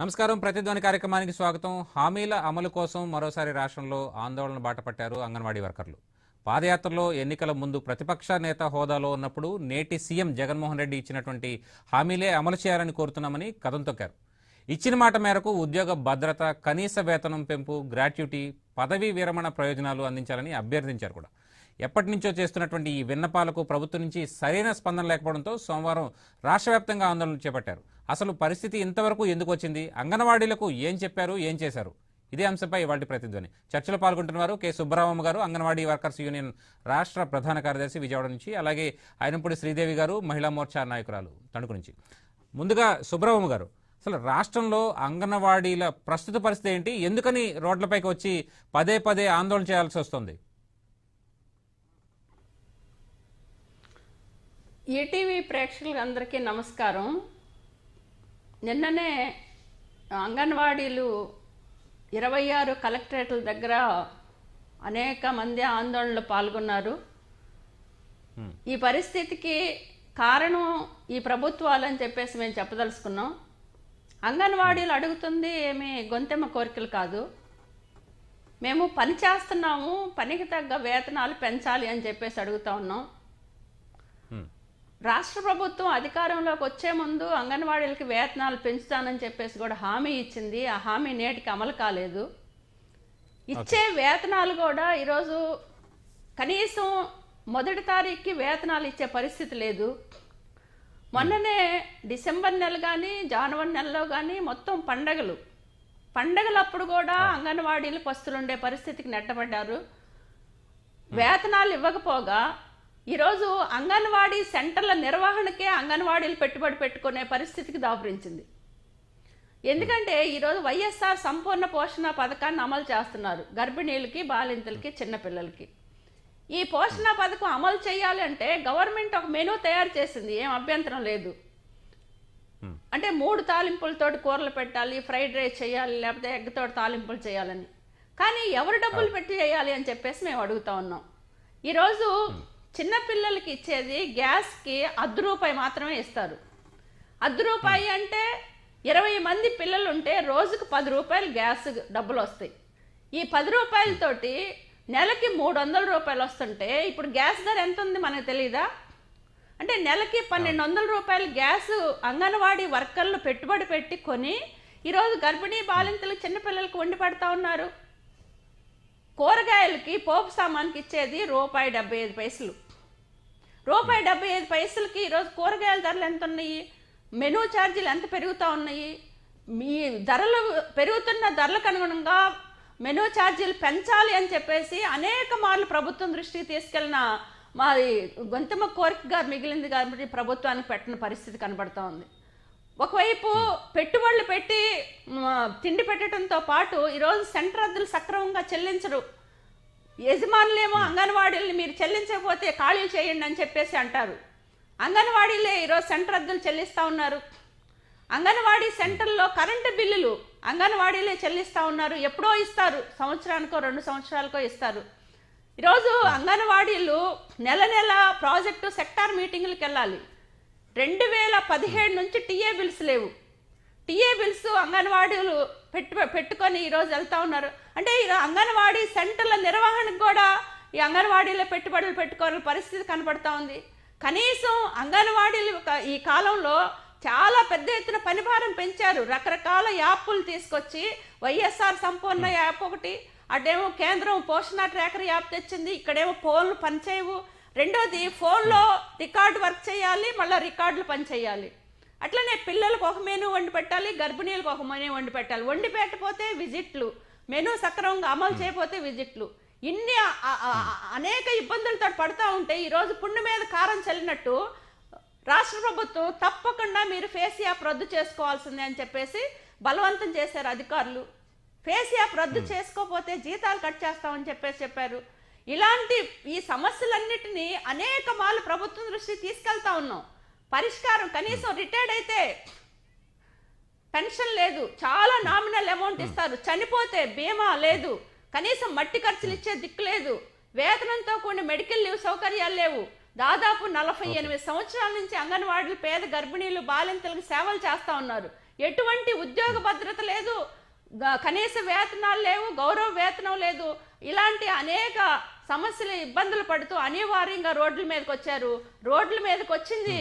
నమస్కారం. ప్రతిధ్వని కార్యక్రమానికి స్వాగతం. హామీల అమలు కోసం మరోసారి రాష్ట్రంలో ఆందోళన బాటపట్టారు అంగన్వాడీ వర్కర్లు. పాదయాత్రలో ఎన్నికల ముందు ప్రతిపక్ష నేత హోదాలో ఉన్నప్పుడు నేటి సీఎం జగన్మోహన్ రెడ్డి ఇచ్చినటువంటి హామీలే అమలు చేయాలని కోరుతున్నామని కథం తొక్కారు. ఇచ్చిన మాట మేరకు ఉద్యోగ భద్రత కనీస వేతనం పెంపు గ్రాట్యుటీ పదవీ విరమణ ప్రయోజనాలు అందించాలని అభ్యర్థించారు కూడా. ఎప్పటి నుంచో చేస్తున్నటువంటి ఈ విన్నపాలకు ప్రభుత్వం నుంచి సరైన స్పందన లేకపోవడంతో సోమవారం రాష్ట్ర వ్యాప్తంగా ఆందోళన చేపట్టారు. అసలు పరిస్థితి ఇంతవరకు ఎందుకు వచ్చింది? అంగన్వాడీలకు ఏం చెప్పారు? ఏం చేశారు? ఇదే అంశంపై వాటి ప్రతిధ్వని. చర్చలో పాల్గొంటున్నారు కె. సుబ్బరామమ్మ గారు అంగన్వాడీ వర్కర్స్ యూనియన్ రాష్ట్ర ప్రధాన కార్యదర్శి విజయవాడ నుంచి అలాగే ఆయనపూడి శ్రీదేవి గారు మహిళా మోర్చా నాయకురాలు తణుకు నుంచి. ముందుగా సుబ్బరామమ్మ గారు అసలు రాష్ట్రంలో అంగన్వాడీల ప్రస్తుత పరిస్థితి ఏంటి? ఎందుకని రోడ్లపైకి వచ్చి పదే పదే ఆందోళన చేయాల్సి వస్తుంది? ఈటీవీ ప్రేక్షకులందరికీ నమస్కారం. నిన్ననే అంగన్వాడీలు ఇరవై ఆరు కలెక్టరేట్ల దగ్గర అనేక మంది ఆందోళనలో పాల్గొన్నారు. ఈ పరిస్థితికి కారణం ఈ ప్రభుత్వాలని చెప్పేసి మేము చెప్పదలుచుకున్నాం. అంగన్వాడీలు అడుగుతుంది ఏమి గొంతెమ్మ కోరికలు కాదు. మేము పని చేస్తున్నాము పనికి తగ్గ వేతనాలు పెంచాలి అని చెప్పేసి అడుగుతా ఉన్నాం. రాష్ట్ర ప్రభుత్వం అధికారంలోకి వచ్చే ముందు అంగన్వాడీలకి వేతనాలు పెంచుతానని చెప్పేసి కూడా హామీ ఇచ్చింది. ఆ హామీ నేటికి అమలు కాలేదు. ఇచ్చే వేతనాలు కూడా ఈరోజు కనీసం మొదటి తారీఖుకి వేతనాలు ఇచ్చే పరిస్థితి లేదు. మొన్ననే డిసెంబర్ నెల కానీ జనవరి నెలలో కానీ మొత్తం పండగలు. పండగలప్పుడు కూడా అంగన్వాడీలు పస్తులుండే పరిస్థితికి నెట్టబడ్డారు. వేతనాలు ఇవ్వకపోగా ఈరోజు అంగన్వాడీ సెంటర్ల నిర్వహణకే అంగన్వాడీలు పెట్టుబడి పెట్టుకునే పరిస్థితికి దాపురించింది. ఎందుకంటే ఈరోజు వైఎస్ఆర్ సంపూర్ణ పోషణ పథకాన్ని అమలు చేస్తున్నారు. గర్భిణీలకి బాలింతలకి చిన్నపిల్లలకి ఈ పోషణ పథకం అమలు చేయాలి అంటే గవర్నమెంట్ ఒక మెనూ తయారు చేసింది. ఏం అభ్యంతరం లేదు. అంటే మూడు తాలింపులతోటి కూరలు పెట్టాలి ఫ్రైడ్ రైస్ చేయాలి లేకపోతే ఎగ్తో తాలింపులు చేయాలని. కానీ ఎవరు డబ్బులు పెట్టి చేయాలి అని చెప్పేసి మేము అడుగుతా ఉన్నాం. ఈరోజు చిన్న పిల్లలకి ఇచ్చేది గ్యాస్కి అర్ధ రూపాయి మాత్రమే ఇస్తారు. అర్ధ రూపాయి అంటే ఇరవై మంది పిల్లలు ఉంటే రోజుకు పది రూపాయలు గ్యాస్ డబ్బులు వస్తాయి ఈ పది రూపాయలతోటి నెలకి మూడు వందల రూపాయలు వస్తుంటే ఇప్పుడు గ్యాస్ ధర ఎంత ఉంది మనకు తెలియదా అంటే నెలకి పన్నెండు వందల రూపాయలు గ్యాస్ అంగన్వాడీ వర్కర్లు పెట్టుబడి పెట్టి కొని ఈరోజు గర్భిణీ బాలింతలకు చిన్నపిల్లలకు వండి పెడతా ఉన్నారు. కూరగాయలకి పోపు సామాన్కి ఇచ్చేది రూపాయి డెబ్బై ఐదు పైసలు. రూపాయి డెబ్బై ఐదు పైసలకి ఈరోజు కూరగాయల ధరలు ఎంత ఉన్నాయి మెనూ ఛార్జీలు ఎంత పెరుగుతూ ఉన్నాయి? మీ ధరలు పెరుగుతున్న ధరలకు అనుగుణంగా మెనూ ఛార్జీలు పెంచాలి అని చెప్పేసి అనేక మార్లు ప్రభుత్వం దృష్టికి తీసుకెళ్ళిన మాది కోరిక కోరికగా మిగిలింది కాబట్టి ప్రభుత్వానికి పెట్టిన పరిస్థితి కనబడుతూ ఉంది. ఒకవైపు పెట్టుబడులు పెట్టి తిండి పెట్టడంతో పాటు ఈరోజు సెంటర్ అద్దెలు సక్రమంగా చెల్లించరు. యజమానులేమో అంగన్వాడీలని మీరు చెల్లించకపోతే ఖాళీలు చేయండి అని చెప్పేసి అంటారు. అంగన్వాడీలే ఈరోజు సెంటర్ అద్దెలు చెల్లిస్తూ ఉన్నారు. అంగన్వాడీ సెంటర్లో కరెంటు బిల్లులు అంగన్వాడీలే చెల్లిస్తూ ఉన్నారు. ఎప్పుడో ఇస్తారు. సంవత్సరానికో రెండు సంవత్సరాలకో ఇస్తారు. ఈరోజు అంగన్వాడీలు నెల నెల ప్రాజెక్టు సెక్టార్ మీటింగులకు వెళ్ళాలి. రెండు వేల పదిహేడు నుంచి టీఏ బిల్స్ లేవు. టీఏ బిల్స్ అంగన్వాడీలు పెట్టు పెట్టుకొని ఈరోజు వెళ్తా ఉన్నారు. అంటే అంగన్వాడీ సెంటర్ల నిర్వహణకు కూడా ఈ అంగన్వాడీలో పెట్టుబడులు పెట్టుకోవాలని పరిస్థితి కనబడతా ఉంది. కనీసం అంగన్వాడీలు ఈ కాలంలో చాలా పెద్ద ఎత్తున పనిభారం పెంచారు. రకరకాల యాప్లు తీసుకొచ్చి వైఎస్ఆర్ సంపూర్ణ యాప్ ఒకటి అటేమో కేంద్రం పోషణ ట్రాకర్ యాప్ తెచ్చింది ఇక్కడేమో ఫోన్లు పనిచేయవు. రెండోది ఫోన్లో రికార్డు వర్క్ చేయాలి మళ్ళీ రికార్డులు పనిచేయాలి. అట్లనే పిల్లలకు ఒక మెనూ వండి పెట్టాలి గర్భిణీలకు ఒక మెనూ వండి పెట్టాలి. వండి పెట్టకపోతే విజిట్లు మెనూ సక్రమంగా అమలు చేయకపోతే విజిట్లు. ఇన్ని అనేక ఇబ్బందులతో పడుతూ ఉంటే ఈరోజు పుండు మీద కారం చల్లినట్టు రాష్ట్ర ప్రభుత్వం తప్పకుండా మీరు ఫేస్ యాప్ రద్దు చేసుకోవాల్సిందే అని చెప్పేసి బలవంతం చేశారు అధికారులు. ఫేస్ యాప్ రద్దు చేసుకోకపోతే జీతాలు కట్ చేస్తామని చెప్పేసి చెప్పారు. ఇలాంటి ఈ సమస్యలన్నిటినీ అనేక మార్లు ప్రభుత్వం దృష్టికి తీసుకెళ్తా ఉన్నాం. పరిష్కారం కనీసం రిటైర్డ్ అయితే పెన్షన్ లేదు. చాలా నామినల్ అమౌంట్ ఇస్తారు. చనిపోతే బీమా లేదు. కనీసం మట్టి ఖర్చులు ఇచ్చే దిక్కు లేదు. వేతనంతో కూడిన మెడికల్ లీవ్ సౌకర్యాలు లేవు. దాదాపు నలభై ఎనిమిది సంవత్సరాల నుంచి అంగన్వాడీలు పేద గర్భిణీలు బాలింతలకు సేవలు చేస్తా ఉన్నారు. ఎటువంటి ఉద్యోగ భద్రత లేదు. కనీస వేతనాలు లేవు. గౌరవ వేతనం లేదు. ఇలాంటి అనేక సమస్యలు ఇబ్బందులు పడుతూ అనివార్యంగా రోడ్ల మీదకి వచ్చారు. రోడ్ల మీదకి వచ్చింది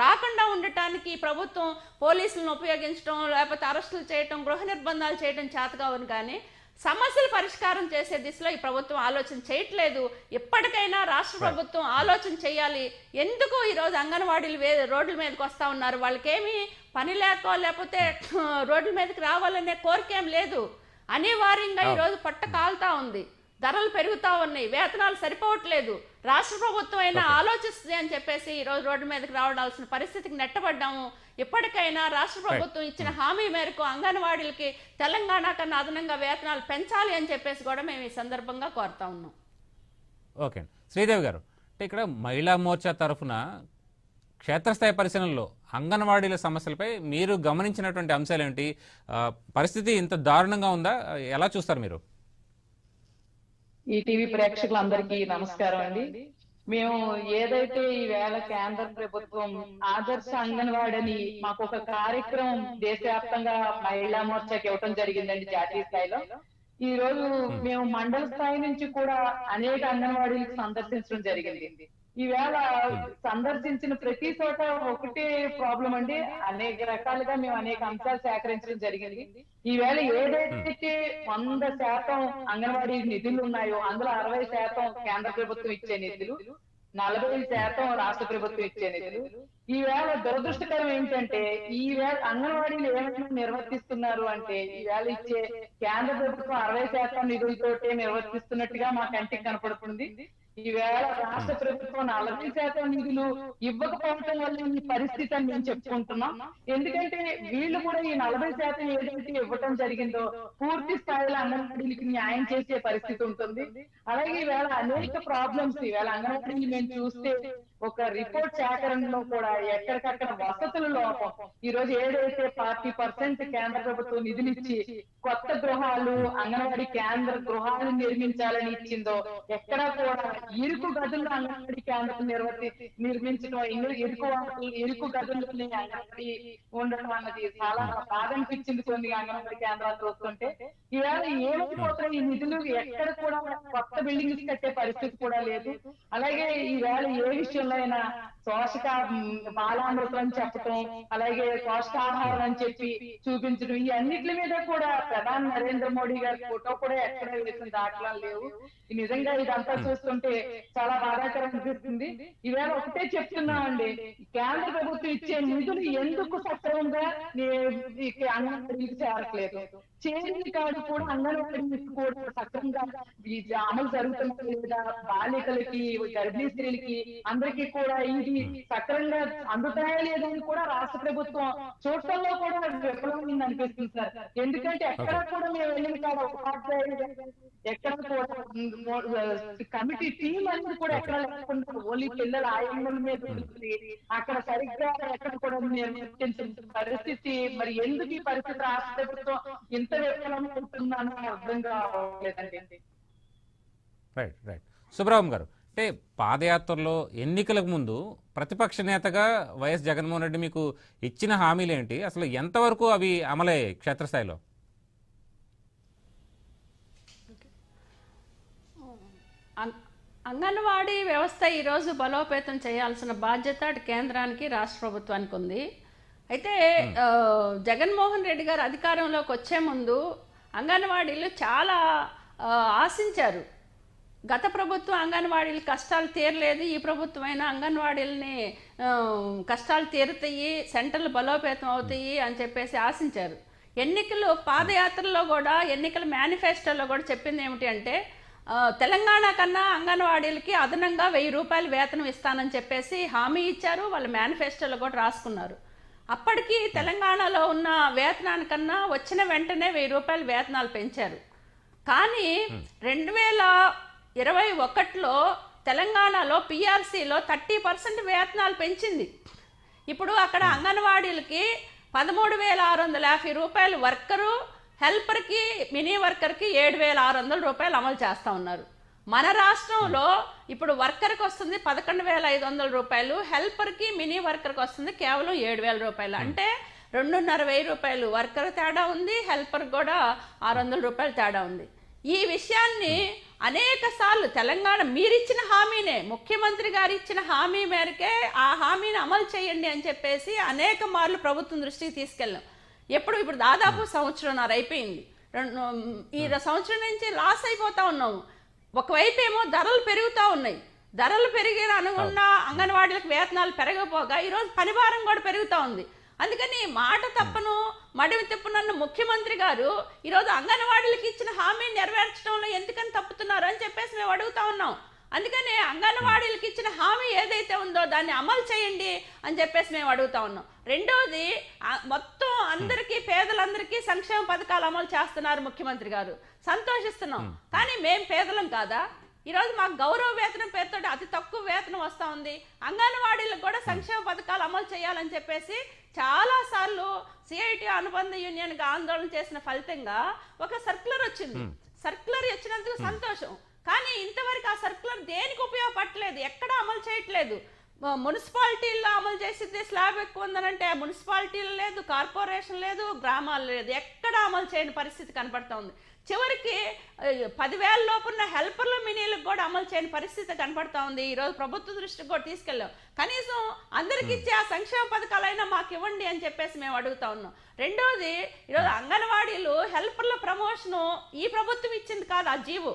రాకుండా ఉండటానికి ప్రభుత్వం పోలీసులను ఉపయోగించడం లేకపోతే అరెస్టులు చేయటం గృహ నిర్బంధాలు చేయటం చేతకావని కానీ సమస్యల పరిష్కారం చేసే దిశలో ఈ ప్రభుత్వం ఆలోచన చేయట్లేదు. ఎప్పటికైనా రాష్ట్ర ప్రభుత్వం ఆలోచన చేయాలి. ఎందుకు ఈరోజు అంగన్వాడీలు వే రోడ్ల మీదకి వస్తా ఉన్నారు? వాళ్ళకేమి పని లేక లేకపోతే రోడ్ల మీదకి రావాలనే కోరిక లేదు. అనివార్యంగా ఈరోజు పట్ట కాలుతా ఉంది. ధరలు పెరుగుతా ఉన్నాయి వేతనాలు సరిపోవట్లేదు రాష్ట్ర ప్రభుత్వం అయినా ఆలోచిస్తుంది అని చెప్పేసి ఈ రోజు రోడ్డు మీదకి రావడాల్సిన పరిస్థితికి నెట్టబడ్డాము. ఇప్పటికైనా రాష్ట్ర ప్రభుత్వం ఇచ్చిన హామీ మేరకు అంగన్వాడీలకి తెలంగాణ కన్నా అదనంగా వేతనాలు పెంచాలి అని చెప్పేసి కూడా మేము ఈ సందర్భంగా కోరుతా ఉన్నాం. ఓకే. శ్రీదేవి గారు అంటే ఇక్కడ మహిళా మోర్చా తరఫున క్షేత్రస్థాయి పరిశీలనలో అంగన్వాడీల సమస్యలపై మీరు గమనించినటువంటి అంశాలు ఏంటి పరిస్థితి ఇంత దారుణంగా ఉందా? ఎలా చూస్తారు మీరు? ఈ టీవీ ప్రేక్షకులందరికీ నమస్కారం అండి. మేము ఏదైతే ఈ వేళ కేంద్ర ప్రభుత్వం ఆదర్శ అంగన్వాడని మాకు ఒక కార్యక్రమం దేశవ్యాప్తంగా మహిళా మోర్చాకి ఇవ్వటం జరిగిందండి జాతీయ స్థాయిలో. ఈ రోజు మేము. మండల స్థాయి నుంచి కూడా అనేక అంగన్వాడీలకు సందర్శించడం జరిగింది. ఈవేళ సందర్శించిన ప్రతి చోట ఒకటే ప్రాబ్లం అండి. అనేక రకాలుగా మేము అనేక అంశాలు సేకరించడం జరిగింది. ఈవేళ ఏదైతే వంద శాతం అంగన్వాడీ నిధులు ఉన్నాయో అందులో అరవై శాతం కేంద్ర ప్రభుత్వం ఇచ్చే నిధులు నలభై శాతం రాష్ట్ర ప్రభుత్వం ఇచ్చే నిధులు. ఈవేళ దురదృష్టకరం ఏంటంటే ఈవేళ అంగన్వాడీలు ఏమైనా నిర్వర్తిస్తున్నారు అంటే ఈవేళ ఇచ్చే కేంద్ర ప్రభుత్వం అరవై శాతం నిధులతోటే నిర్వర్తిస్తున్నట్టుగా మా కంటికి కనపడుతుంది. ఈవేళ రాష్ట్ర ప్రభుత్వం నలభై శాతం నిధులు ఇవ్వకపోవటం వల్ల ఈ పరిస్థితి అని మేము చెప్పుకుంటున్నాం. ఎందుకంటే వీళ్ళు కూడా ఈ నలభై శాతం ఏదైతే ఇవ్వటం జరిగిందో పూర్తి స్థాయిలో అంగన్వాడీలకి న్యాయం చేసే పరిస్థితి ఉంటుంది. అలాగే ఈవేళ అనేక ప్రాబ్లమ్స్ ఈవేళ అంగన్వాడీలు మేము చూస్తే ఒక రిపోర్ట్ సేకరణలో కూడా ఎక్కడికక్కడ వసతుల లోపం. ఈ రోజు ఏదైతే ఫార్టీ పర్సెంట్ కేంద్ర ప్రభుత్వం నిధులిచ్చి కొత్త గృహాలు అంగన్వాడీ కేంద్ర గృహాలు నిర్మించాలని ఇచ్చిందో ఎక్కడా కూడా ఇరుకు గదుల్లో అంగన్వాడీ కేంద్రం నిర్వర్తి నిర్మించడం ఇరుకు ఇరుకు గదులు అంగన్వాడీ ఉండడం అన్నది చాలా బాధ అనిపించింది కొన్ని అంగన్వాడీ కేంద్రాలు చూస్తుంటే. ఈవేళ ఏమైపోతున్నాయి ఈ నిధులు ఎక్కడ కూడా కొత్త బిల్డింగ్స్ కట్టే పరిస్థితి కూడా లేదు. అలాగే ఈవేళ ఏ విషయంలో అయినా పోషక బాలామృతం అని చెప్పటం అలాగే పోషకాహారం అని చెప్పి చూపించడం ఈ అన్నిటి మీద కూడా ప్రధాని నరేంద్ర మోడీ గారి ఫోటో కూడా ఎక్కడ వేసిన దాఖలా లేవు. నిజంగా ఇదంతా చూస్తుంటే చాలా బాధాకరం అనిపిస్తుంది. ఈవేళ ఒకటే చెప్తున్నామండి కేంద్ర ప్రభుత్వం ఇచ్చే నిధులు ఎందుకు సక్రమంగా అంగన్వాడీకి చేరట్లేదు. చేరిన కాడు కూడా అంగన్వాడీ కూడా సక్రమంగా ఈ అమలు జరుగుతుంది లేదా బాలికలకి గర్భిణీ స్త్రీలకి అందరికీ కూడా ఇది సక్రమంగా అందుతాయా లేదని కూడా రాష్ట్ర ప్రభుత్వం చూడటంలో కూడా విఫలమైంది అనిపిస్తుంది సార్. ఎందుకంటే ఎక్కడ కూడా మేము వెళ్ళిన కాడ ఉపాధ్యాయులు ఎక్కడ కూడా కమిటీ టీం అనేది కూడా ఎక్కడ లేకుండా ఓన్లీ పిల్లల ఆయమ్మల మీద. అక్కడ సరిగ్గా ఎక్కడ కూడా నిర్వర్తించిన పరిస్థితి. మరి ఎందుకు ఈ పరిస్థితి రాష్ట్ర ప్రభుత్వం ఇంత విఫలం అవుతుందని అర్థం కావట్లేదండి. రైట్ రైట్ సుబ్రహ్మణ్యం గారు అంటే పాదయాత్రలో ఎన్నికలకు ముందు ప్రతిపక్ష నేతగా వైఎస్ జగన్మోహన్ రెడ్డి మీకు ఇచ్చిన హామీలు ఏంటి అసలు ఎంతవరకు అవి అమలయ్యాయి క్షేత్రస్థాయిలో? అంగన్వాడీ వ్యవస్థ ఈరోజు బలోపేతం చేయాల్సిన బాధ్యత అటు కేంద్రానికి రాష్ట్ర ప్రభుత్వానికి ఉంది. అయితే జగన్మోహన్ రెడ్డి గారు అధికారంలోకి వచ్చే ముందు అంగన్వాడీలు చాలా ఆశించారు. గత ప్రభుత్వం అంగన్వాడీల కష్టాలు తీరలేదు. ఈ ప్రభుత్వం అయినా అంగన్వాడీలని కష్టాలు తీరుతాయి సెంటర్లు బలోపేతం అవుతాయి అని చెప్పేసి ఆశించారు. ఎన్నికలు పాదయాత్రలో కూడా ఎన్నికల మేనిఫెస్టోలో కూడా చెప్పింది ఏమిటి అంటే తెలంగాణ కన్నా అంగన్వాడీలకి అదనంగా వెయ్యి రూపాయలు వేతనం ఇస్తానని చెప్పేసి హామీ ఇచ్చారు. వాళ్ళ మేనిఫెస్టోలో కూడా రాసుకున్నారు. అప్పటికి తెలంగాణలో ఉన్న వేతనానికన్నా వచ్చిన వెంటనే వెయ్యి రూపాయలు వేతనాలు పెంచారు. కానీ రెండు వేల ఇరవై ఒకటిలో తెలంగాణలో పిఆర్సీలో థర్టీ పర్సెంట్ వేతనాలు పెంచింది. ఇప్పుడు అక్కడ అంగన్వాడీలకి పదమూడు వేల ఆరు వందల యాభై రూపాయలు వర్కరు హెల్పర్కి మినీ వర్కర్కి ఏడు వేల ఆరు వందల రూపాయలు అమలు చేస్తూ ఉన్నారు. మన రాష్ట్రంలో ఇప్పుడు వర్కర్కి వస్తుంది పదకొండు వేల ఐదు వందల రూపాయలు హెల్పర్కి మినీ వర్కర్కి వస్తుంది కేవలం ఏడు వేల రూపాయలు. అంటే రెండున్నర వెయ్యి రూపాయలు వర్కర్ తేడా ఉంది హెల్పర్ కూడా ఆరు వందల రూపాయలు తేడా ఉంది. ఈ విషయాన్ని అనేక సార్లు తెలంగాణ మీరిచ్చిన హామీనే ముఖ్యమంత్రి గారు ఇచ్చిన హామీ మేరకే ఆ హామీని అమలు చేయండి అని చెప్పేసి అనేక మార్లు ప్రభుత్వం దృష్టికి తీసుకెళ్ళాం. ఎప్పుడు ఇప్పుడు దాదాపు సంవత్సరంన్నర అయిపోయింది. రెండు ఈ సంవత్సరం నుంచి లాస్ అయిపోతా ఉన్నాము. ఒకవైపు ఏమో ధరలు పెరుగుతూ ఉన్నాయి. ధరలు పెరిగిన అనుగుణ అంగన్వాడీలకు వేతనాలు పెరగపోగా ఈరోజు పనిభారం కూడా పెరుగుతూ ఉంది. అందుకని మాట తప్పను మడివి తిప్పనన్న ముఖ్యమంత్రి గారు ఈరోజు అంగన్వాడీలకు ఇచ్చిన హామీని నెరవేర్చడంలో ఎందుకని తప్పుతున్నారు అని చెప్పేసి మేము అడుగుతా ఉన్నాం. అందుకని అంగన్వాడీలకు ఇచ్చిన హామీ ఏదైతే ఉందో దాన్ని అమలు చేయండి అని చెప్పేసి మేము అడుగుతా ఉన్నాం. రెండోది మొత్తం అందరికీ పేదలందరికీ సంక్షేమ పథకాలు అమలు చేస్తున్నారు ముఖ్యమంత్రి గారు. సంతోషిస్తున్నాం. కానీ మేం పేదలం కాదా? ఈరోజు మాకు గౌరవ వేతనం పేరుతో అతి తక్కువ వేతనం వస్తూ ఉంది. అంగన్వాడీలకు కూడా సంక్షేమ పథకాలు అమలు చేయాలని చెప్పేసి చాలా సార్లు సిఐటి అనుబంధ యూనియన్గా ఆందోళన చేసిన ఫలితంగా ఒక సర్క్యులర్ వచ్చింది. సర్క్యులర్ వచ్చినందుకు సంతోషం. కానీ ఇంతవరకు ఆ సర్క్యులర్ దేనికి ఉపయోగపడలేదు? ఎక్కడ అమలు చేయట్లేదు. మున్సిపాలిటీల్లో అమలు చేసింది స్లాబ్ ఎక్కువ ఉందనంటే మున్సిపాలిటీలు లేదు కార్పొరేషన్ లేదు గ్రామాలు లేదు. ఎక్కడ అమలు చేయని పరిస్థితి కనపడతా ఉంది. చివరికి పదివేల లోపున్న హెల్పర్ల మినీలకు కూడా అమలు చేయని పరిస్థితి కనపడతా ఉంది. ఈరోజు ప్రభుత్వ దృష్టికి కూడా తీసుకెళ్ళాం. కనీసం అందరికి ఇచ్చే ఆ సంక్షేమ పథకాలైనా మాకు ఇవ్వండి అని చెప్పేసి మేము అడుగుతా ఉన్నాం. రెండోది ఈరోజు అంగన్వాడీలు హెల్పర్ల ప్రమోషను ఈ ప్రభుత్వం ఇచ్చింది కాదు ఆ జీవో.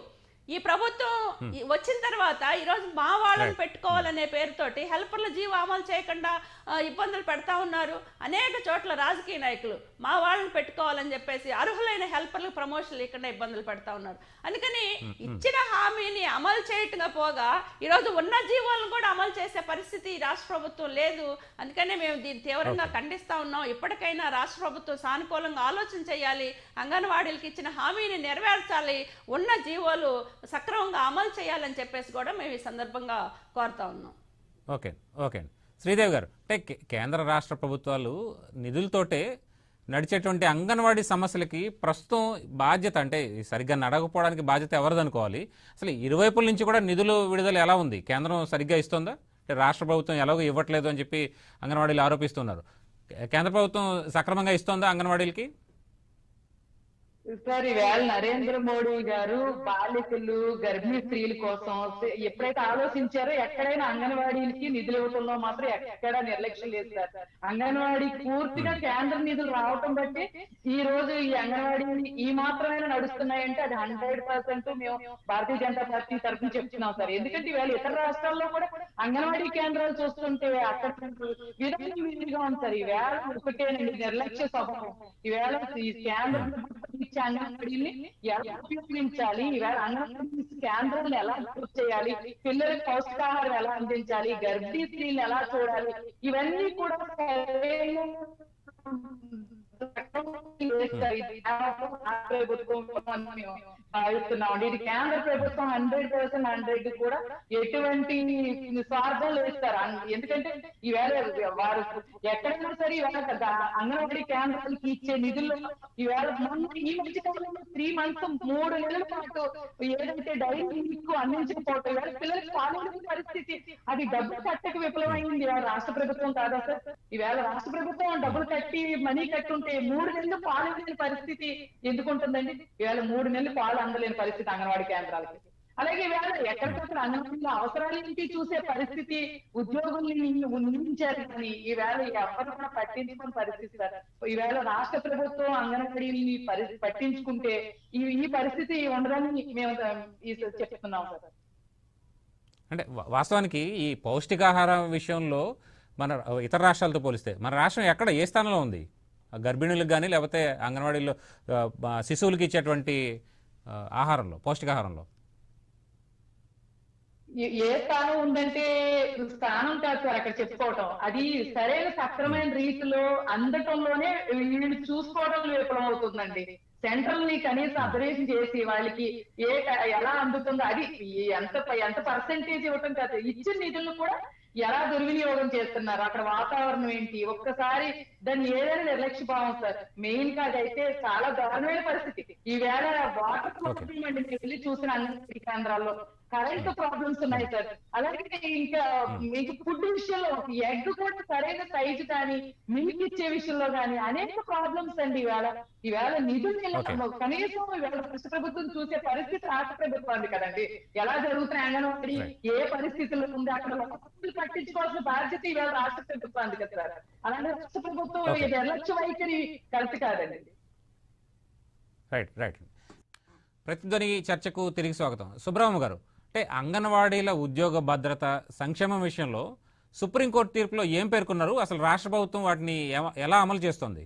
ఈ ప్రభుత్వం వచ్చిన తర్వాత ఈరోజు మా వాళ్ళని పెట్టుకోవాలనే పేరుతోటి హెల్పర్ల జీవో అమలు చేయకుండా ఇబ్బందులు పెడతా ఉన్నారు. అనేక చోట్ల రాజకీయ నాయకులు మా వాళ్ళని పెట్టుకోవాలని చెప్పేసి అర్హులైన హెల్పర్లకు ప్రమోషన్లు ఇవ్వకుండా ఇబ్బందులు పెడతా ఉన్నారు. అందుకని ఇచ్చిన హామీని అమలు చేయటంగా పోగా ఈరోజు ఉన్న జీవోలను కూడా అమలు చేసే పరిస్థితి రాష్ట్ర ప్రభుత్వం లేదు. అందుకనే మేము దీన్ని తీవ్రంగా ఖండిస్తా ఉన్నాం. ఇప్పటికైనా రాష్ట్ర ప్రభుత్వం సానుకూలంగా ఆలోచన చేయాలి. అంగన్వాడీలకు ఇచ్చిన హామీని నెరవేర్చాలి. ఉన్న జీవోలు సక్రమంగా అమలు చేయాలని చెప్పేసి కూడా మేము ఈ సందర్భంగా కోరుతా ఉన్నాం. ఓకే ఓకే అండి. శ్రీదేవి గారు అంటే కేంద్ర రాష్ట్ర ప్రభుత్వాలు నిధులతోటే నడిచేటువంటి అంగన్వాడీ సమస్యలకి ప్రస్తుతం బాధ్యత అంటే సరిగ్గా నడకపోవడానికి బాధ్యత ఎవరిదనుకోవాలి అసలు ఇరువైపుల నుంచి కూడా నిధులు విడుదల ఎలా ఉంది? కేంద్రం సరిగ్గా ఇస్తుందా? అంటే రాష్ట్ర ప్రభుత్వం ఎలాగో ఇవ్వట్లేదు అని చెప్పి అంగన్వాడీలు ఆరోపిస్తున్నారు. కేంద్ర ప్రభుత్వం సక్రమంగా ఇస్తోందా అంగన్వాడీలకి? సార్ ఈవేళ నరేంద్ర మోడీ గారు బాలికలు గర్భిణీ స్త్రీల కోసం ఎప్పుడైతే ఆలోచించారో ఎక్కడైనా అంగన్వాడీలకి నిధులు ఇవ్వటంలో మాత్రం ఎక్కడా నిర్లక్ష్యం లేదు సార్. అంగన్వాడీ పూర్తిగా కేంద్ర నిధులు రావటం బట్టి ఈ రోజు ఈ అంగన్వాడీ ఈ మాత్రమైనా నడుస్తున్నాయంటే అది హండ్రెడ్ పర్సెంట్ మేము భారతీయ జనతా పార్టీ తరఫున చెప్తున్నాం సార్. ఎందుకంటే ఈవేళ ఇతర రాష్ట్రాల్లో కూడా అంగన్వాడీ కేంద్రాలు చూస్తుంటే అక్కడ విధంగా ఉంది సార్. ఈవేళ ఒకటేనండి నిర్లక్ష్య స్వభావం. ఈవేళ ఈ కేంద్ర ఇచ్చే అంగన్వాడీని ఎలా ఉపయోగించాలి అంగన్వాడీ కేంద్రాలను ఎలా అభివృద్ధి చేయాలి పిల్లలకు పౌష్టికాహారం ఎలా అందించాలి గర్భిణీ స్త్రీలను ఎలా చూడాలి ఇవన్నీ కూడా ఇది కేంద్ర ప్రభుత్వం హండ్రెడ్ పర్సెంట్ హండ్రెడ్ కూడా ఎటువంటి స్వార్థం లేస్తారు సార్ ఎందుకంటే ఈవేళ వారు ఎక్కడైనా సరే ఈవేళ కదా అంగన్వాడీ కేంద్రాలకి ఇచ్చే నిధుల్లో ఈవేళ మొన్న ఈ మధ్య కాలంలో త్రీ మంత్స్ మూడు నెలల పాటు ఏదైతే డైరీ మిల్క్ అందించకపోవటం ఈవేళ పిల్లలకి పాల్గొనే పరిస్థితి అది డబ్బు కట్టక విఫలమైంది రాష్ట్ర ప్రభుత్వం కాదా సార్? ఈవేళ రాష్ట్ర ప్రభుత్వం డబ్బులు కట్టి మనీ కట్టుంటే మూడు నెలలు పాలు ఇవ్వలేని పరిస్థితి ఎందుకు ఉంటుందండి ఇవాళ మూడు నెలలు పాలు అందలేని పరిస్థితి అంగన్వాడీ కేంద్రాలకి. అలాగే ఇవాళ ఎక్కడికక్కడ అంగన్వాడీలో అవసరాలు ఏంటి చూసే పరిస్థితి ఉద్యోగుల్ని ఉంచారు కానీ ఈవేళ ఎవరు కూడా పట్టించుకుని పరిస్థితి సార్ ఈవేళ రాష్ట్ర ప్రభుత్వం అంగన్వాడీని పరి- పట్టించుకుంటే ఈ ఈ పరిస్థితి ఉండదని మేము చెప్తున్నాం సార్. అంటే వాస్తవానికి ఈ పౌష్టికాహారం విషయంలో మన ఇతర రాష్ట్రాలతో పోలిస్తే మన రాష్ట్రం ఎక్కడ ఏ స్థానంలో ఉంది? గర్భిణులకు కానీ లేకపోతే అంగన్వాడీలో శిశువులకి ఇచ్చేటువంటి ఆహారంలో పౌష్టికాహారంలో? ఏ- ఏ స్థానం ఉందంటే స్థానం కాదు సార్ అక్కడ చెప్పుకోవటం. అది సరైన సక్రమైన రీతిలో అందటంలోనే వీళ్ళు చూసుకోవడం విఫలం అవుతుందండి సెంట్రల్ని కనీసం అబ్జర్వేషన్ చేసి వాళ్ళకి ఏ ఎలా అందుతుందో అది ఎంత ఎంత పర్సెంటేజ్ ఇవ్వటం కాదు. ఇచ్చిన నిధులను కూడా ఎలా దుర్వినియోగం చేస్తున్నారు? అక్కడ వాతావరణం ఏంటి? ఒక్కసారి దాన్ని ఏదైనా నిర్లక్ష్య భావం సార్. మెయిన్గా అదైతే చాలా దారుణమైన పరిస్థితి. ఈవేళ వాటర్ ప్రాబ్లం అండి. వెళ్ళి చూసిన అంగన్వాడీ కేంద్రాల్లో. కరెంట్ ప్రాబ్లమ్స్ ఉన్నాయి సార్. అలాగే ఇంకా మీకు ఫుడ్ విషయంలో ఎగ్ కూడా సరైన సైజు కానీ మిల్క్ ఇచ్చే విషయంలో కానీ అనేక ప్రాబ్లమ్స్ అండి ఇవాళ. ఇవాళ నిధులు. కనీసం ఇవాళ రాష్ట్ర ప్రభుత్వం చూసే పరిస్థితి రాష్ట్ర ప్రభుత్వానికి కదండి. ఎలా జరుగుతున్నాయి అంగన్వాడీ. ఏ పరిస్థితుల్లో ఉంది? అక్కడ లోపల పట్టించుకోవాల్సిన బాధ్యత ఇవాళ రాష్ట్ర ప్రభుత్వానికి కదా సార్. అలాంటి రాష్ట్ర ప్రభుత్వం. ఇది నిర్లక్ష్య వైఖరి కరెక్ట్ కాదండి. రైట్ రైట్ ప్రతిధ్వని చర్చకు తిరిగి స్వాగతం. సుబ్రహ్మ గారు అంటే అంగన్వాడీల ఉద్యోగ భద్రత సంక్షేమం విషయంలో సుప్రీంకోర్టు తీర్పులో ఏం పేర్కొన్నారు? అసలు రాష్ట్ర ప్రభుత్వం వాటిని ఎలా అమలు చేస్తోంది?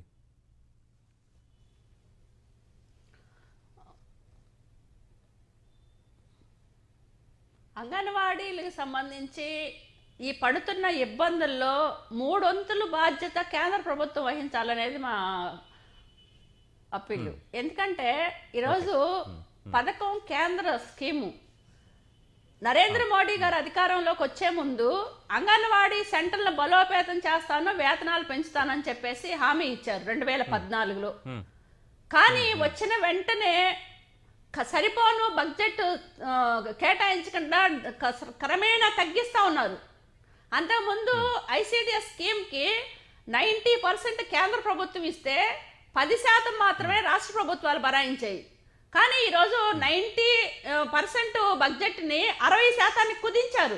అంగన్వాడీలకు సంబంధించి ఈ పడుతున్న ఇబ్బందుల్లో మూడొంతులు బాధ్యత కేంద్ర ప్రభుత్వం వహించాలనేది మా అప్పీలు. ఎందుకంటే ఈరోజు పథకం కేంద్ర స్కీము. నరేంద్ర మోడీ గారు అధికారంలోకి వచ్చే ముందు అంగన్వాడీ సెంటర్లను బలోపేతం చేస్తాను వేతనాలు పెంచుతానని చెప్పేసి హామీ ఇచ్చారు రెండు వేల పద్నాలుగులో. కానీ వచ్చిన వెంటనే సరిపోను బడ్జెట్ కేటాయించకుండా క్రమేణా తగ్గిస్తా ఉన్నారు. అంతకుముందు ఐసిడిఎస్ స్కీమ్కి నైంటీ పర్సెంట్ కేంద్ర ప్రభుత్వం ఇస్తే పది శాతం మాత్రమే రాష్ట్ర ప్రభుత్వాలు బరాయించాయి. కానీ ఈరోజు నైంటీ పర్సెంట్ బడ్జెట్ని అరవై శాతానికి కుదించారు.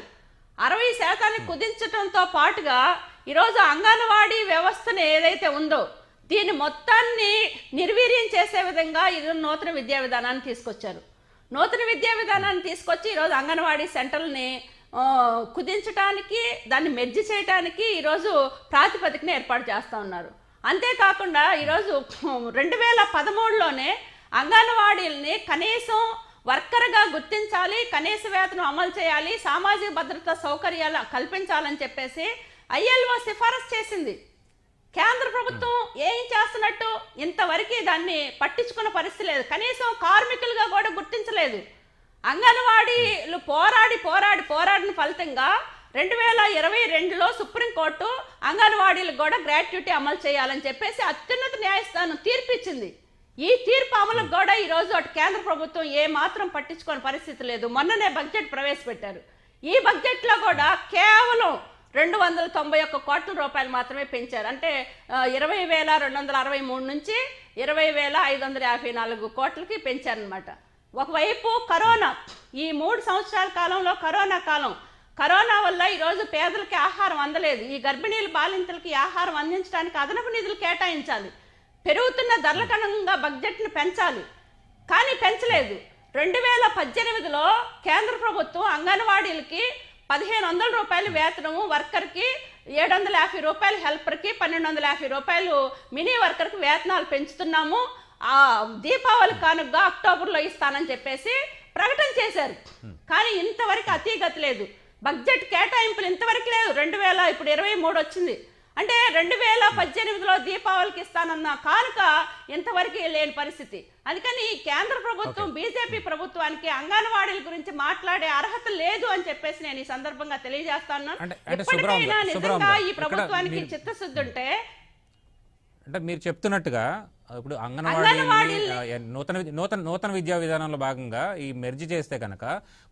అరవై శాతానికి కుదించడంతో పాటుగా ఈరోజు అంగన్వాడీ వ్యవస్థను ఏదైతే ఉందో దీని మొత్తాన్ని నిర్వీర్యం చేసే విధంగా ఇది నూతన విద్యా విధానాన్ని తీసుకొచ్చారు. నూతన విద్యా విధానాన్ని తీసుకొచ్చి ఈరోజు అంగన్వాడీ సెంటర్లని ఆ, కుదించడానికి దాన్ని మెర్జి చేయడానికి ఈరోజు ప్రాతిపదికన ఏర్పాటు చేస్తూ ఉన్నారు. అంతేకాకుండా ఈరోజు రెండు వేల పదమూడులోనే అంగన్వాడీల్ని కనీసం వర్కర్గా గుర్తించాలి కనీస వేతనం అమలు చేయాలి సామాజిక భద్రత సౌకర్యాలు కల్పించాలని చెప్పేసి ఐఎల్ఓ సిఫారసు చేసింది. కేంద్ర ప్రభుత్వం ఏం చేస్తున్నట్టు ఇంతవరకు దాన్ని పట్టించుకున్న పరిస్థితి లేదు. కనీసం కార్మికులుగా కూడా గుర్తించలేదు. అంగన్వాడీలు పోరాడి పోరాడి పోరాడిన ఫలితంగా రెండు వేల ఇరవై రెండులో సుప్రీంకోర్టు అంగన్వాడీలకు కూడా గ్రాట్యుటీ అమలు చేయాలని చెప్పేసి అత్యున్నత న్యాయస్థానం తీర్పు ఇచ్చింది ఈ తీర్పు అమలు కూడా ఈరోజు అటు కేంద్ర ప్రభుత్వం ఏ మాత్రం పట్టించుకోని పరిస్థితి లేదు. మొన్ననే బడ్జెట్ ప్రవేశపెట్టారు. ఈ బడ్జెట్లో కూడా కేవలం రెండు వందల తొంభై ఒక్క కోట్ల రూపాయలు మాత్రమే పెంచారు. అంటే ఇరవై వేల రెండు వందల అరవై మూడు నుంచి ఇరవై వేల ఐదు వందల యాభై నాలుగు కోట్లకి పెంచారనమాట ఒకవైపు కరోనా. ఈ మూడు సంవత్సరాల కాలంలో కరోనా కాలం. కరోనా వల్ల ఈరోజు పేదలకి ఆహారం అందలేదు. ఈ గర్భిణీల బాలింతలకి ఆహారం అందించడానికి అదనపు నిధులు కేటాయించాలి. పెరుగుతున్న ధరల కారణంగా బడ్జెట్ను పెంచాలి. కానీ పెంచలేదు. రెండు వేల పద్దెనిమిదిలో కేంద్ర ప్రభుత్వం అంగన్వాడీలకి పదిహేను వందల రూపాయలు వేతనము వర్కర్కి ఏడు వందల యాభై రూపాయలు హెల్పర్కి పన్నెండు వందల యాభై రూపాయలు మినీ వర్కర్కి వేతనాలు పెంచుతున్నాము. ఆ దీపావళి కానుకగా అక్టోబర్లో ఇస్తానని చెప్పేసి ప్రకటన చేశారు. కానీ ఇంతవరకు అతీగతి లేదు. బడ్జెట్ కేటాయింపులు ఇంతవరకు లేదు. రెండు వేల ఇప్పుడు ఇరవై మూడు వచ్చింది. అంటే రెండు వేల పద్దెనిమిదిలో దీపావళికి ఇస్తానన్న కానుక ఇంతవరకు లేని పరిస్థితి. అందుకని కేంద్ర ప్రభుత్వం బీజేపీ ప్రభుత్వానికి అంగన్వాడీల గురించి మాట్లాడే అర్హత లేదు అని చెప్పేసి నేను ఈ సందర్భంగా తెలియజేస్తాను. నిజంగా ఈ ప్రభుత్వానికి చిత్తశుద్ధి ఉంటే అంటే మీరు చెప్తున్నట్టుగా ఇప్పుడు అంగన్వాడీ నూతన నూతన నూతన విద్యా విధానంలో భాగంగా ఈ మెర్జి చేస్తే కనుక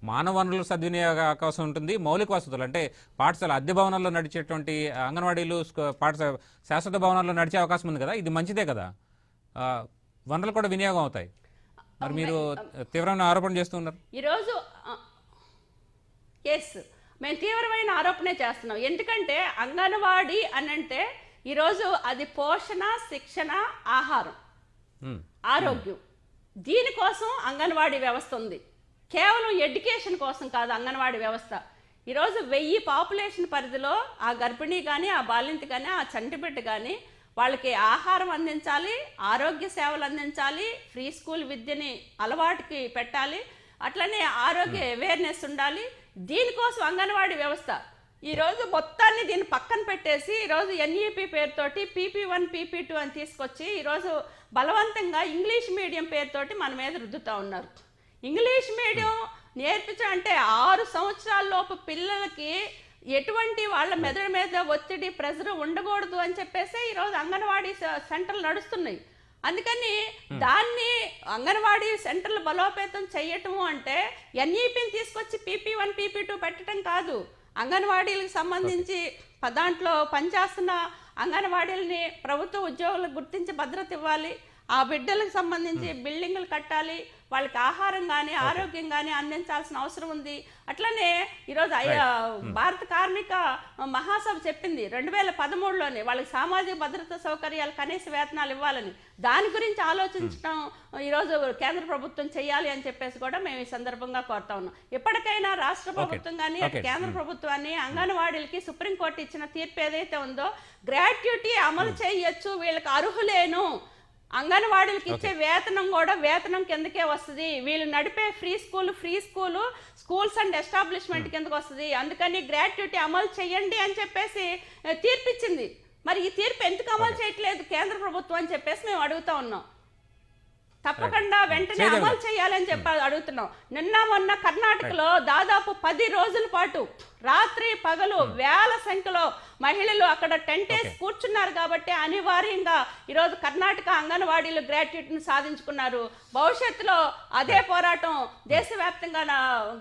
మానవ వనరుల సద్వినియోగ అవకాశం ఉంటుంది మౌలిక వసతులు అంటే పాఠశాల అద్దె భవనాల్లో నడిచేటువంటి అంగన్వాడీలు పాఠశాల శాశ్వత భవనాల్లో నడిచే అవకాశం ఉంది కదా ఇది మంచిదే కదా? వనరులు కూడా వినియోగం అవుతాయి. మరి మీరు తీవ్రమైన ఆరోపణ చేస్తున్నారు ఈరోజు ఎస్ మేము తీవ్రమైన ఆరోపణే చేస్తున్నాం. ఎందుకంటే అంగన్వాడీ అని అంటే ఈరోజు అది పోషణ శిక్షణ ఆహారం ఆరోగ్యం. దీనికోసం అంగన్వాడీ వ్యవస్థ ఉంది. కేవలం ఎడ్యుకేషన్ కోసం కాదు అంగన్వాడీ వ్యవస్థ. ఈరోజు వెయ్యి పాపులేషన్ పరిధిలో ఆ గర్భిణి కానీ ఆ బాలింత కానీ ఆ చంటిబిడ్డ కానీ వాళ్ళకి ఆహారం అందించాలి ఆరోగ్య సేవలు అందించాలి ఫ్రీ స్కూల్ విద్యని అలవాటుకి పెట్టాలి అట్లనే ఆరోగ్య అవేర్నెస్ ఉండాలి. దీనికోసం అంగన్వాడీ వ్యవస్థ ఈరోజు మొత్తాన్ని దీన్ని పక్కన పెట్టేసి ఈరోజు ఎన్ఈపి పేరుతోటి పీపీ వన్ పీపీ టూ అని తీసుకొచ్చి ఈరోజు బలవంతంగా ఇంగ్లీష్ మీడియం పేరుతోటి మన మీద రుద్దుతా ఉన్నారు. ఇంగ్లీష్ మీడియం నేర్పించడం అంటే ఆరు సంవత్సరాల లోపు పిల్లలకి ఎటువంటి వాళ్ళ మెదడు మీద ఒత్తిడి ప్రెజర్ ఉండకూడదు అని చెప్పేసి ఈరోజు అంగన్వాడీ సెంటర్లు నడుస్తున్నాయి. అందుకని దాన్ని అంగన్వాడీ సెంటర్లు బలోపేతం చేయటము అంటే ఎన్ఈపిని తీసుకొచ్చి పీపీ వన్ పీపీ టూ పెట్టడం కాదు. అంగన్వాడీలకు సంబంధించి దాంట్లో పనిచేస్తున్న అంగన్వాడీలని ప్రభుత్వ ఉద్యోగులకు గుర్తించి భద్రత ఇవ్వాలి. ఆ బిడ్డలకు సంబంధించి బిల్డింగులు కట్టాలి వాళ్ళకి ఆహారం కానీ ఆరోగ్యం కానీ అందించాల్సిన అవసరం ఉంది. అట్లనే ఈరోజు భారత కార్మిక మహాసభ చెప్పింది రెండు వేల పదమూడులోనే వాళ్ళకి సామాజిక భద్రత సౌకర్యాలు కనీస వేతనాలు ఇవ్వాలని. దాని గురించి ఆలోచించడం ఈరోజు కేంద్ర ప్రభుత్వం చేయాలి అని చెప్పేసి కూడా మేము ఈ సందర్భంగా కోరుతా ఉన్నాం. ఎప్పటికైనా రాష్ట్ర ప్రభుత్వం కానీ. కేంద్ర ప్రభుత్వాన్ని అంగన్వాడీలకి సుప్రీంకోర్టు ఇచ్చిన తీర్పు ఏదైతే ఉందో గ్రాట్యుటీ అమలు చేయొచ్చు వీళ్ళకి అర్హులేను. అంగన్వాడీలకి ఇచ్చే వేతనం కూడా వేతనం కిందకే వస్తుంది. వీళ్ళు నడిపే free school free school schools and establishment కిందకి వస్తుంది. అందుకని గ్రాట్యుటీ అమలు చేయండి అని చెప్పేసి తీర్పిచ్చింది. మరి ఈ తీర్పు ఎందుకు అమలు చేయట్లేదు కేంద్ర ప్రభుత్వం అని చెప్పేసి మేము అడుగుతా ఉన్నాం. తప్పకుండా వెంటనే అమలు. చేయాలని చెప్పి అడుగుతున్నాం. నిన్న మొన్న కర్ణాటకలో దాదాపు పది రోజుల పాటు రాత్రి పగలు వేల సంఖ్యలో మహిళలు అక్కడ టెంట్ వేసి కూర్చున్నారు కాబట్టి అనివార్యంగా ఈరోజు కర్ణాటక అంగన్వాడీలు గ్రాట్యుటీని సాధించుకున్నారు. భవిష్యత్తులో అదే పోరాటం దేశవ్యాప్తంగా నా-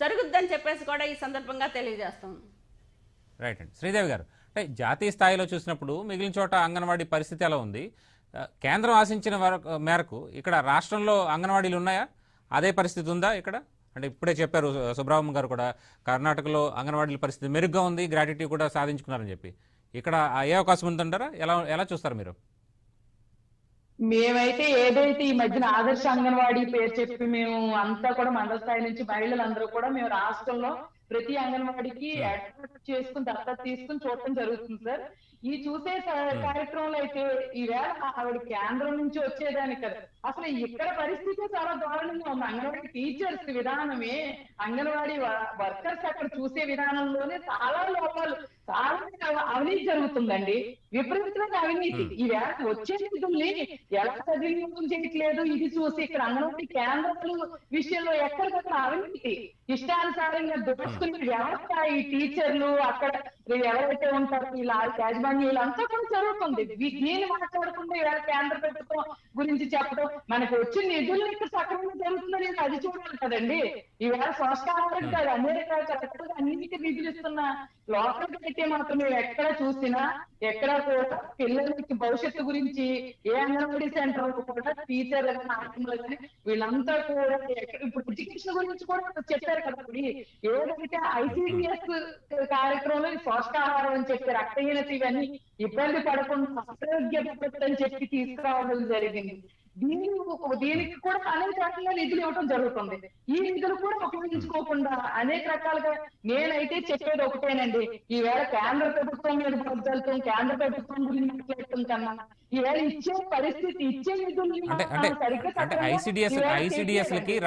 జరుగుద్దని చెప్పేసి కూడా ఈ సందర్భంగా తెలియజేస్తాం. రైట్ అండి. శ్రీదేవి గారు అంటే జాతీయ స్థాయిలో చూసినప్పుడు మిగిలిన చోట అంగన్వాడీ పరిస్థితి ఎలా ఉంది? కేంద్రం ఆశించిన మేరకు ఇక్కడ రాష్ట్రంలో అంగన్వాడీలు ఉన్నాయా? అదే పరిస్థితి ఉందా ఇక్కడ? అంటే ఇప్పుడే చెప్పారు సుబ్రహ్మణ్యం గారు కూడా కర్ణాటకలో అంగన్వాడీల పరిస్థితి మెరుగ్గా ఉంది గ్రాట్యుటీ కూడా సాధించుకున్నారని చెప్పి. ఇక్కడ అయ్యే అవకాశం ఉందంటారా? ఎలా ఎలా చూస్తారు మీరు? మేమైతే ఏదైతే ఈ మధ్యన ఆదర్శ అంగన్వాడీ పేరు చెప్పి మేము అంతా కూడా మండల స్థాయి నుంచి మహిళలందరూ కూడా మేము రాష్ట్రంలో ప్రతి అంగన్వాడీకి అడ్వర్ట్ చేసుకుని దత్తత తీసుకుని చూడటం జరుగుతుంది సార్. ఈ చూసే కార్యక్రమంలో అయితే ఈవేళ ఆవిడ కేంద్రం నుంచి వచ్చేదాని కదా. అసలు ఇక్కడ పరిస్థితి చాలా దారుణంగా ఉంది. అంగన్వాడీ టీచర్స్ విధానమే అంగన్వాడీ వర్కర్స్ అక్కడ చూసే విధానంలోనే చాలా లోపాలు చాలా అవ- అవినీతి జరుగుతుందండి. విపరీతమైన అవినీతి. ఈవేళ వచ్చే నిధుల్ని ఎలా సద్వినియోగం చేయట్లేదు ఇది చూసి ఇక్కడ అంగన్వాడీ కేంద్రాలు విషయంలో ఎక్కడికక్కడ అవినీతి. ఇష్టానుసారంగా దోచుకునే వ్యవస్థ ఈ టీచర్లు అక్కడ ఎవరైతే ఉంటారో ఇలా యాజమాన్యులు అంతా కూడా జరుగుతుంది దీన్ని మాట్లాడకుండా ఇవాళ కేంద్ర ప్రభుత్వం గురించి చెప్పడం మనకు వచ్చిన నిధులు ఇక్కడ సక్రమంగా జరుగుతుందని అది చూడాలి కదండి. ఈవేళ సంస్కారం కాదు అమెరికా చక్కగా అన్నిటికీ నిధులు ఇస్తున్న లోపలికి అయితే మాత్రం ఎక్కడ చూసినా ఎక్కడ కూడా పిల్లలకి భవిష్యత్తు గురించి ఏ అంగన్వాడీ సెంటర్ కూడా టీచర్లు కానీ కానీ వీళ్ళంతా కూడా ఎక్కడ- ఇప్పుడు ఎడ్యుకేషన్ గురించి కూడా చెప్పారు కదా ఇప్పుడు ఏదైతే ఐసీడిఎస్ కార్యక్రమంలో ఈ పోషకాహారం అని చెప్పి రక్తహీనత ఇవన్నీ ఇబ్బంది పడకుండా ఆరోగ్య అని చెప్పి తీసుకురావడం జరిగింది. దీని దీనికి కూడా అనేక రకాల నిధులు ఇవ్వడం జరుగుతుంది. ఈ నిధులు కూడా ఉపయోగించుకోకుండా అనేక రకాలుగా నేనైతే చెప్పేది ఒకటేనండి. ఈవేళ కేంద్ర ప్రభుత్వం మీద బద్దలతో కేంద్ర ప్రభుత్వం గురించి మాట్లాడటం కన్నా ఈవేళ ఇచ్చే పరిస్థితి ఇచ్చే నిధుల్ని.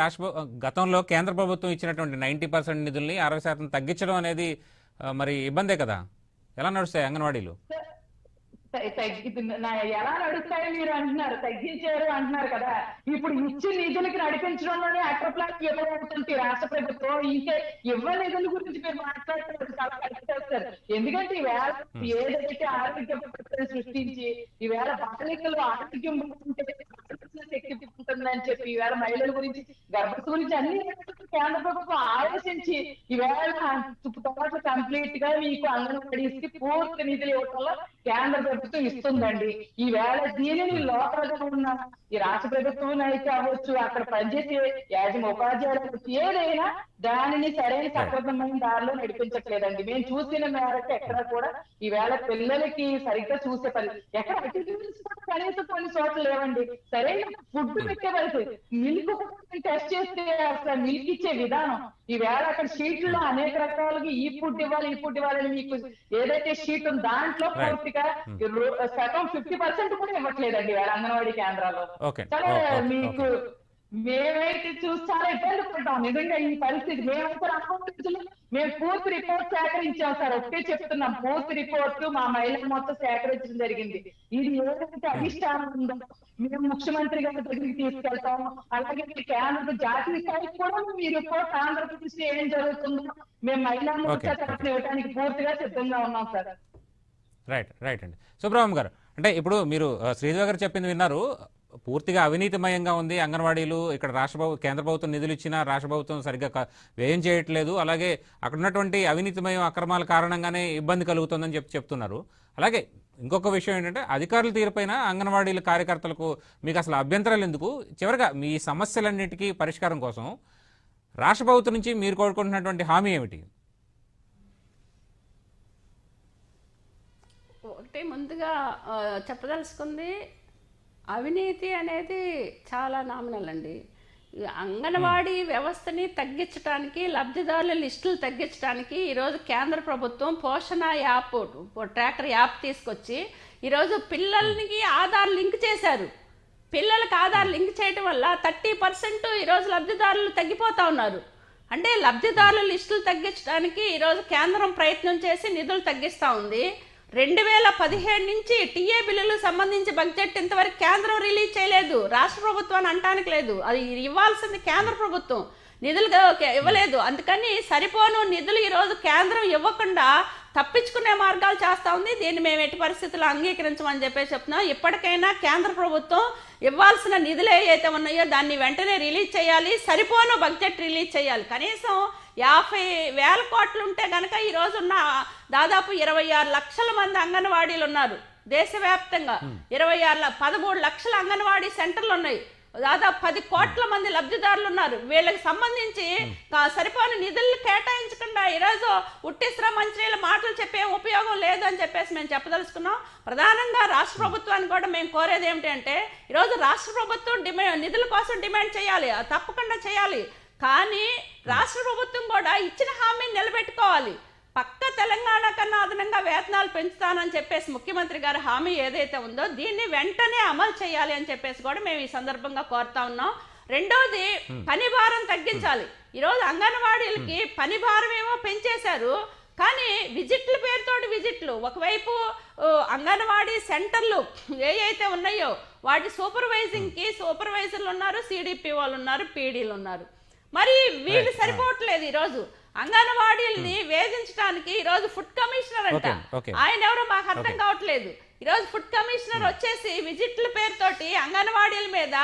రాష్ట్ర గతంలో కేంద్ర ప్రభుత్వం ఇచ్చినటువంటి నైంటీ పర్సెంట్ నిధుల్ని అరవై శాతం తగ్గించడం అనేది మరి ఇబ్బందే కదా? ఎలా నడుస్తాయి అంగన్వాడీలు? ఎలా నడుస్తాయో మీరు అంటున్నారు తగ్గించారు అంటున్నారు కదా. ఇప్పుడు ఇచ్చి నిధులకి నడిపించడంలోనే అక్రప్లాట్ ఇవ్వబడుతుంది రాష్ట్ర ప్రభుత్వం ఇంకే ఇవ్వ నిధుల గురించి మీరు మాట్లాడుతున్నారు చాలా కరెక్ట్ చేస్తారు. ఎందుకంటే ఈవేళ ఏదైతే ఆరోగ్య భద్రతను సృష్టించి ఈవేళ బాలికలు ఆరోగ్యం బాగుంటే శక్తి ఉంటుందని చెప్పి ఈవేళ మహిళల గురించి గర్భస్థ గురించి అన్ని కేంద్ర ప్రభుత్వం ఆలోచించి ఈవేళ తోట కంప్లీట్గా మీకు అంగన్వాడీస్కి పూర్తి నిధులు ఇవ్వడంలో కేంద్ర ప్రభుత్వం ఇస్తుందండి. ఈవేళ దీనిని లోపలగా ఉన్న ఈ రాష్ట్ర ప్రభుత్వం అయితే అవ్వచ్చు అక్కడ పనిచేసే యాజమ ఉపాధ్యాయులు అవ్వచ్చు, ఏదైనా దానిని సరైన సక్రమమైన దారిలో నడిపించట్లేదండి. మేము చూసిన మేరకు ఎక్కడ కూడా ఈవేళ పిల్లలకి సరిగ్గా చూసే పని ఎక్కడ కనీసం కొన్ని చోట్ల లేవండి. సరైన ఫుడ్ పెట్టే పరిస్థితి మిల్క్ టెస్ట్ చేస్తే అసలు మిల్క్ ఇచ్చే విధానం. ఈవేళ అక్కడ షీట్లో అనేక రకాలుగా ఈ ఫుడ్ ఇవ్వాలి ఈ ఫుడ్ ఇవ్వాలని మీకు ఏదైతే షీట్ ఉందో దాంట్లో. పూర్తిగా శాతం ఫిఫ్టీ పర్సెంట్ కూడా ఇవ్వట్లేదండి అంగన్వాడీ కేంద్రాల్లో సరే మీకు మేమైతే చూసి చాలా ఇబ్బంది పడ్డాం. నిజంగా ఈ పరిస్థితి మేమైతే అనుభవించలే మేము పూర్తి రిపోర్ట్ సేకరించాం సార్. ఒకటే చెప్తున్నాం పూర్తి రిపోర్ట్ మా మహిళలు మొత్తం సేకరించడం జరిగింది. ఇది ఏదైతే అధిష్టానం ఉందో మేము ముఖ్యమంత్రి గారి దగ్గరికి తీసుకెళ్తాం అలాగే కేంద్ర జాతీయ స్థాయికి కూడా మేము ఈ రిపోర్ట్ ఆంధ్రప్రదేశ్ ఏం జరుగుతుందో మేము మహిళా మోర్చా. తరఫున ఇవ్వడానికి పూర్తిగా సిద్ధంగా ఉన్నాం సార్. రైట్ రైట్ అండి. సుబ్రహ్మణ్యం గారు అంటే ఇప్పుడు మీరు ఆ, శ్రీదేవి గారు చెప్పింది విన్నారు. పూర్తిగా అవినీతిమయంగా ఉంది అంగన్వాడీలు ఇక్కడ రాష్ట్ర ప్రభు కేంద్ర ప్రభుత్వం నిధులు ఇచ్చినా రాష్ట్ర ప్రభుత్వం సరిగ్గా వ్యయం చేయట్లేదు. అలాగే అక్కడ ఉన్నటువంటి అవినీతిమయం అక్రమాల కారణంగానే ఇబ్బంది కలుగుతుందని చెప్పి చెప్తున్నారు. అలాగే ఇంకొక విషయం ఏంటంటే అధికారుల తీరుపైన అంగన్వాడీల కార్యకర్తలకు మీకు అసలు అభ్యంతరాలు ఎందుకు? చివరిగా మీ సమస్యలన్నిటికీ పరిష్కారం కోసం రాష్ట్ర ప్రభుత్వం నుంచి మీరు కోరుకుంటున్నటువంటి హామీ ఏమిటి? ఒకటి ముందుగా చెప్పదలుచుకుంది అవినీతి అనేది చాలా నామినల్ అండి. అంగన్వాడీ వ్యవస్థని తగ్గించడానికి లబ్ధిదారుల లిస్టులు తగ్గించడానికి ఈరోజు కేంద్ర ప్రభుత్వం పోషణ యాప్ ట్రాకర్ యాప్ తీసుకొచ్చి ఈరోజు పిల్లలకి ఆధార్ లింక్ చేశారు. పిల్లలకు ఆధార్ లింక్ చేయడం వల్ల థర్టీ పర్సెంట్ ఈరోజు లబ్ధిదారులు తగ్గిపోతా ఉన్నారు. అంటే లబ్ధిదారుల లిస్టులు తగ్గించడానికి ఈరోజు కేంద్రం ప్రయత్నం చేసి నిధులు తగ్గిస్తూ ఉంది. రెండు వేల పదిహేడు నుంచి టీఏ బిల్లులకు సంబంధించి బడ్జెట్ ఇంతవరకు కేంద్రం రిలీజ్ చేయలేదు. రాష్ట్ర ప్రభుత్వాన్ని అంటానికి లేదు. అది ఇవ్వాల్సింది కేంద్ర ప్రభుత్వం. నిధులు ఇవ్వలేదు. అందుకని సరిపోను నిధులు ఈరోజు కేంద్రం ఇవ్వకుండా తప్పించుకునే మార్గాలు చేస్తా ఉంది. దీన్ని మేము ఎట్టి పరిస్థితుల్లో అంగీకరించమని చెప్పేసి చెప్తున్నాం. ఇప్పటికైనా కేంద్ర ప్రభుత్వం ఇవ్వాల్సిన నిధులు ఏవైతే ఉన్నాయో దాన్ని వెంటనే రిలీజ్ చేయాలి. సరిపోను బడ్జెట్ రిలీజ్ చేయాలి. కనీసం యాభై వేల కోట్లు ఉంటే గనక ఈ రోజు ఉన్న దాదాపు ఇరవై ఆరు లక్షల మంది అంగన్వాడీలు ఉన్నారు దేశవ్యాప్తంగా. ఇరవై ఆరు పదమూడు లక్షల అంగన్వాడీ సెంటర్లు ఉన్నాయి దాదాపు పది కోట్ల మంది లబ్ధిదారులు ఉన్నారు. వీళ్ళకి సంబంధించి సరిపోని నిధులు కేటాయించకుండా ఈరోజు ఉట్టిశ్ర మంత్రుల మాటలు చెప్పే ఉపయోగం లేదు అని చెప్పేసి మేము చెప్పదలుచుకున్నాం. ప్రధానంగా రాష్ట్ర ప్రభుత్వాన్ని కూడా మేము కోరేది ఏమిటంటే ఈరోజు రాష్ట్ర ప్రభుత్వం డిమాండ్ నిధుల కోసం డిమాండ్ చేయాలి. తప్పకుండా చేయాలి. కానీ రాష్ట్ర ప్రభుత్వం కూడా ఇచ్చిన హామీని నిలబెట్టుకోవాలి. పక్క తెలంగాణ కన్నా అదనంగా వేతనాలు పెంచుతానని చెప్పేసి ముఖ్యమంత్రి గారి హామీ ఏదైతే ఉందో దీన్ని వెంటనే అమలు చేయాలి అని చెప్పేసి కూడా మేము ఈ సందర్భంగా కోరుతా ఉన్నాం. రెండోది పని భారం తగ్గించాలి. ఈరోజు అంగన్వాడీలకి పని భారం ఏమో పెంచేశారు. కానీ విజిట్ల పేరుతోటి విజిట్లు. ఒకవైపు అంగన్వాడీ సెంటర్లు ఏ అయితే ఉన్నాయో వాటి సూపర్వైజింగ్కి సూపర్వైజర్లు ఉన్నారు సిడిపి వాళ్ళు ఉన్నారు పీడీలు ఉన్నారు. మరి వీళ్ళు సరిపోవట్లేదు ఈరోజు. అంగన్వాడీల్ని వేధించడానికి ఈరోజు ఫుడ్ కమిషనర్ అంట. ఆయన ఎవరో మాకు అర్థం కావట్లేదు. ఈరోజు ఫుడ్ కమిషనర్ వచ్చేసి విజిట్ల పేరుతోటి అంగన్వాడీల మీద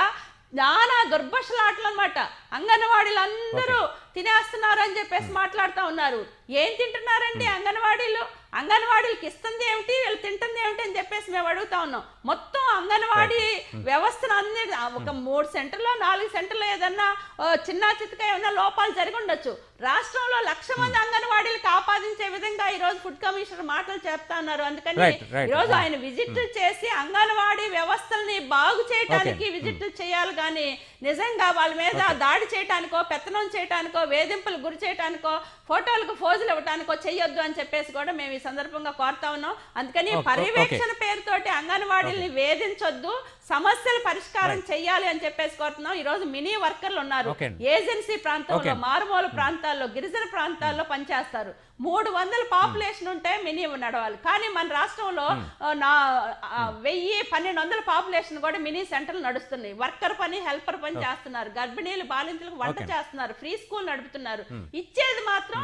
నానా దుర్భషలాటలు అనమాట అంగన్వాడీలు అందరూ తినేస్తున్నారు అని చెప్పేసి మాట్లాడుతూ ఉన్నారు. ఏం తింటున్నారండి అంగన్వాడీలు? అంగన్వాడీలకి ఇస్తుంది ఏమిటి? వీళ్ళు తింటుంది ఏమిటి అని చెప్పేసి మేము అడుగుతా ఉన్నాం. మొత్తం అంగన్వాడీ వ్యవస్థను అన్ని ఒక మూడు సెంటర్లో నాలుగు సెంటర్లో ఏదన్నా చిన్న చితక ఏమైనా లోపాలు జరిగి ఉండొచ్చు. రాష్ట్రంలో లక్ష మంది అంగన్వాడీలకు ఆపాదించే విధంగా ఈ రోజు ఫుడ్ కమిషనర్ మాటలు చెప్తా ఉన్నారు. అందుకని. ఈ రోజు. ఆయన విజిట్లు చేసి అంగన్వాడీ వ్యవస్థల్ని బాగు చేయడానికి విజిట్లు చేయాలి. కానీ నిజంగా వాళ్ళ మీద దాడి చేయటానికో పెత్తనం చేయటానికో వేధింపులు గురి చేయటానికో ఫోటోలకు ఫోజులు ఇవ్వటానికో చెయ్యొద్దు అని చెప్పేసి కూడా మేము ఈ సందర్భంగా కోరుతా ఉన్నాం. అందుకని పర్యవేక్షణ పేరుతోటి అంగన్వాడీల్ని వేధించొద్దు. సమస్యల పరిష్కారం చెయ్యాలి అని చెప్పేసి కోరుతున్నాం. ఈ రోజు మినీ వర్కర్లు ఉన్నారు. ఏజెన్సీ ప్రాంతంలో. మారుమూల ప్రాంతాల్లో గిరిజన ప్రాంతాల్లో పనిచేస్తారు. మూడు వందల పాపులేషన్ ఉంటే మినీ నడవాలి. కానీ మన రాష్ట్రంలో నా వెయ్యి పన్నెండు వందల పాపులేషన్ కూడా మినీ సెంటర్లు నడుస్తున్నాయి. వర్కర్ పని హెల్పర్ పని చేస్తున్నారు. గర్భిణీలు బాలింతలకు వంట. చేస్తున్నారు. ఫ్రీ స్కూల్ నడుపుతున్నారు. ఇచ్చేది మాత్రం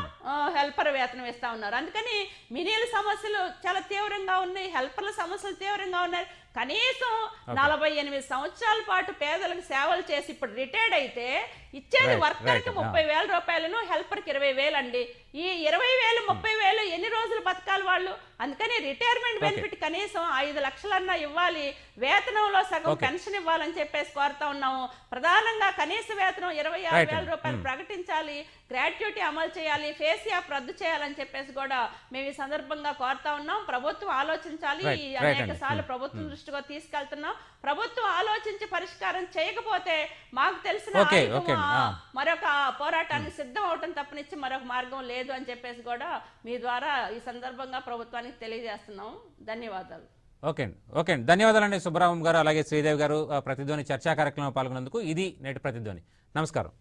హెల్పర్ వేతనం ఇస్తా ఉన్నారు. అందుకని మినీల సమస్యలు చాలా తీవ్రంగా ఉన్నాయి. హెల్పర్ల సమస్యలు తీవ్రంగా ఉన్నాయి. కనీసం నలభై ఎనిమిది సంవత్సరాల పాటు పేదలకు సేవలు చేసి ఇప్పుడు రిటైర్డ్ అయితే ఇచ్చేది Right, వర్కర్కి right, ముప్పై వేల రూపాయలను హెల్పర్కి ఇరవై వేలు అండి ఈ ఇరవై వేలు ముప్పై వేలు ఎన్ని రోజులు బతకాలి వాళ్ళు? అందుకని రిటైర్మెంట్ బెనిఫిట్ కనీసం ఐదు లక్షలన్నా ఇవ్వాలి. వేతనంలో సగం. పెన్షన్ ఇవ్వాలని చెప్పేసి కోరుతా ఉన్నాము. ప్రధానంగా కనీస వేతనం ఇరవై ఆరు వేల. రూపాయలు ప్రకటించాలి. గ్రాట్యుటీ అమలు చేయాలి. ఫేస్ యాప్ రద్దు చేయాలని చెప్పేసి కూడా మేము ఈ సందర్భంగా కోరుతా ఉన్నాం. ప్రభుత్వం ఆలోచించాలి. అనేక. సార్లు Hmm, ప్రభుత్వం దృష్టిగా తీసుకెళ్తున్నాం. ప్రభుత్వం ఆలోచించి పరిష్కారం చేయకపోతే మాకు తెలిసిన ah. మరొక పోరాటానికి సిద్ధం అవటం తప్పనిచ్చి మరొక మార్గం లేదు అని చెప్పేసి కూడా మీ ద్వారా ఈ సందర్భంగా ప్రభుత్వానికి తెలియజేస్తున్నాం. ధన్యవాదాలు. ఓకే అండి. ఓకే అండి. ధన్యవాదాలండి సుబ్బరామం గారు అలాగే శ్రీదేవి గారు ప్రతిధ్వని చర్చా కార్యక్రమంలో పాల్గొన్నందుకు. ఇది నేటి ప్రతిధ్వని. నమస్కారం.